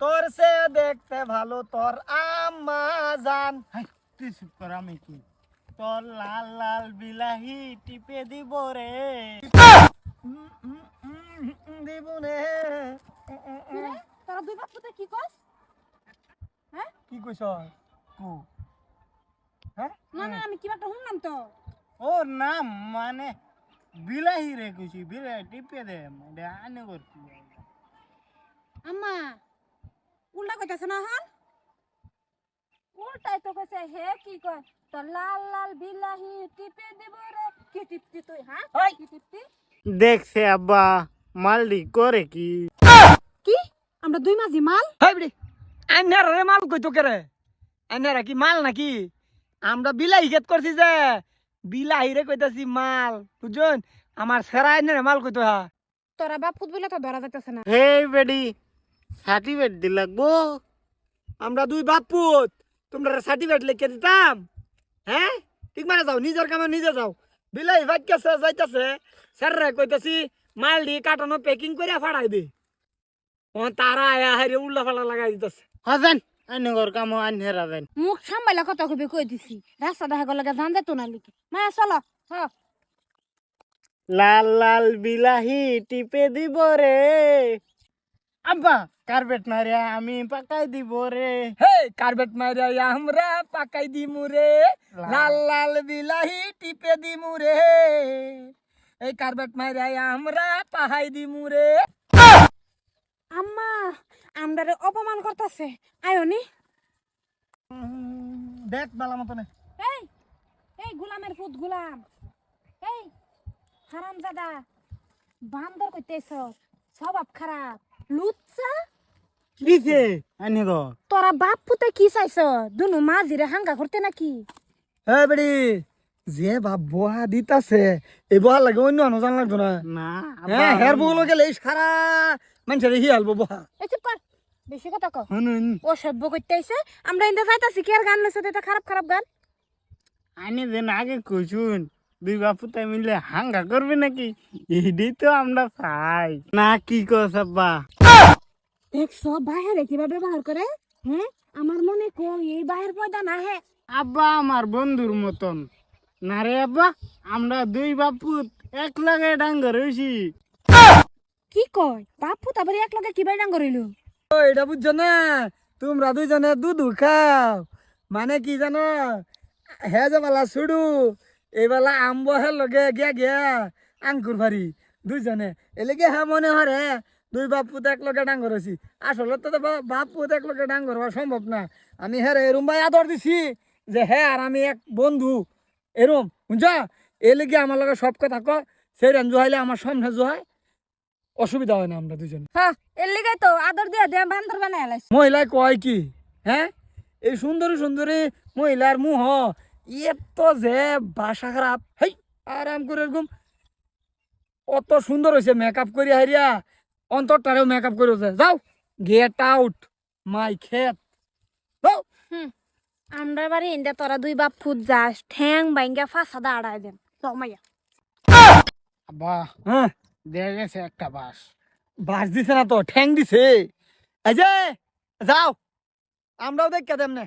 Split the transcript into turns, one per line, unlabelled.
তোর সে দেখতে ভালো তোর আম্মা জান।
তুই চুপ কর আমি কি? তোর লাল লাল বিলাহি টিপে দিব রে।
দিবনে
কিরে তোরা দুই বাপ কি কস? হ্যাঁ?
কি কইছ
কু।
হ্যাঁ?
না না আমি কিবা একটা শুনলাম তো?
ও নাম মানে বিলাহি রে বিলাহি টিপে দে মানে আনে করছি
আম্মা উল্টা কইতাছ না হন উল্টাই তো কইছে হে কি কয় তো লাল লাল বিলাহি টিপে দিব রে কি টিপতি তুই হ্যাঁ
ওই।
কি টিপতি
দেখছে আব্বা মালডি করে কি
কি আমরা দুই মাঝি মাল
হাই বিড়ি আন্নারা রে মাল কইতো কে রে আন্নারা কি মাল নাকি আমরা বিলাহি খেত করছি যে বিলাহি রে কইতাছি মাল বুঝছেন আমার সেরা আন্নারে মাল কইতো হা
তোরা বাপ ফুট বলে তো ধরা যাইতেছে না।
হে বেডি সার্টিফিকেট দি লাগবো।
আমরা দুই বাপ পুত তোমরা সার্টিফিকেট লিখে দিতাম। হ্যাঁ? ঠিক মানে যাও নিজের কামে নিজে যাও। বিলাহি ভাগ্যছে যাইতাছে স্যার রে কইতাছি মাল দি কাটানো প্যাকিং করে ফাড়াই দে। ও তারা আয়া হারে উল্লা ফালা লাগাই দিতেছে।
হবেন আনে ঘর কাম আনে রাবেন
মুখ সাম্বাইলা কথা কইবে কই দিছি? রাস্তা দেখা গেল জান দে তো না লিখে মা চলো হ।
লাল লাল বিলাহি টিপে দিব রে। আব্বা কার্পেট না রে আমি পাকাই দিব রে।
হে কার্বেট মাইরা আমরা পাকাই দিমু রে। লাল। লাল বিলাহি টিপে দিমু রে। এই কার্বেট মাইরা আমরা পাহাই দিমু রে।
আম্মা আমরারে অপমান করতেছে। আয়নি
দেখ বালা মতো নে
এই এই গোলামের পুত গোলাম। এই হারাম জাদা বান্দর কইতেছ স্বভাব খারাপ। লুচ্চা?
কিছে আনে ঘর
তোরা বাপ পুতে কি চাইছ? দুনু মাঝিরে হাঙ্গা করতে নাকি?
হে বেড়ি যে বাপ বহা দিতাছে এই বহা লাগে অন্য আনো জান লাগতো না।
না
হ্যাঁ হের গেলে এই সারা মানুষের হি আলবো বহা
চুপ কর বেশি কথা কও। ও সভ্য করতে আইছে আমরা ইন্দা যাইতাছি কি আর গান লইছে এটা খারাপ খারাপ গান।
আনে যেন আগে কইছুন দুই বাপু তাই মিলে হাঙ্গা করবে নাকি? এইটাই তো আমরা চাই। না কি কস আব্বা?
দেখছ বাহিরে কীভাবে ব্যবহার করে? হ্যাঁ আমার মনে কই এই বাহির পয়দা না হে
আব্বা আমার বন্ধুর মতন। না রে আব্বা আমরা দুই বাপু এক লগে ডাঙ্গর হইছি
কি কয়? বাপু, তারপরে এক লগে কি বাইডাং করিলু?
ও এটা বুঝছ না? তোমরা দুইজনে দুধ খাও। মানে কি জানো? হে যে বালা ছুড়ু এই বেলা আম্ব হে লগে গিয়া গিয়া আঙ্কুর ভারি দুইজনে। এলেগে হ্যাঁ মনে হরে দুই বাপ পুত এক লগে ডাঙ্গর হয়েছি আসলে তো বাপ পুত এক লগে ডাঙ্গর হওয়া সম্ভব না। আমি হ্যাঁ এরম ভাই আদর দিছি, যে হ্যাঁ আর আমি এক বন্ধু। এরম বুঝছ এলেগে আমার লগে সব কথা ক। সেই রান জুহাইলে আমার সামনে জুহাই। অসুবিধা হয় না আমরা দুজনে।
হ্যাঁ এর লিগাই তো আদর দিয়া দিয়া বান্দর বানাই লাইছ।
মহিলায় কয় কি হ্যাঁ? এই সুন্দরী সুন্দরী মহিলার মুহ এত যে বাসা খারাপ। হেই আরাম করে এরকম অত সুন্দর হয়েছে মেকআপ করি হারিয়া অন্তরটারেও মেকআপ করেছে যাও গেট আউট মাই খেত
আমরা বাড়ি ইন্দা তোরা দুই বাপ ফুট যাস ঠ্যাং বাইঙ্গা ফাঁসা দাঁড়ায় দেন। জমাইয়া
আব্বা।
হ্যাঁ?
দেখা গেছে একটা বাস
বাস দিছে না তো ঠ্যাং দিছে এই যে যাও আমরাও দেখ কেদেম না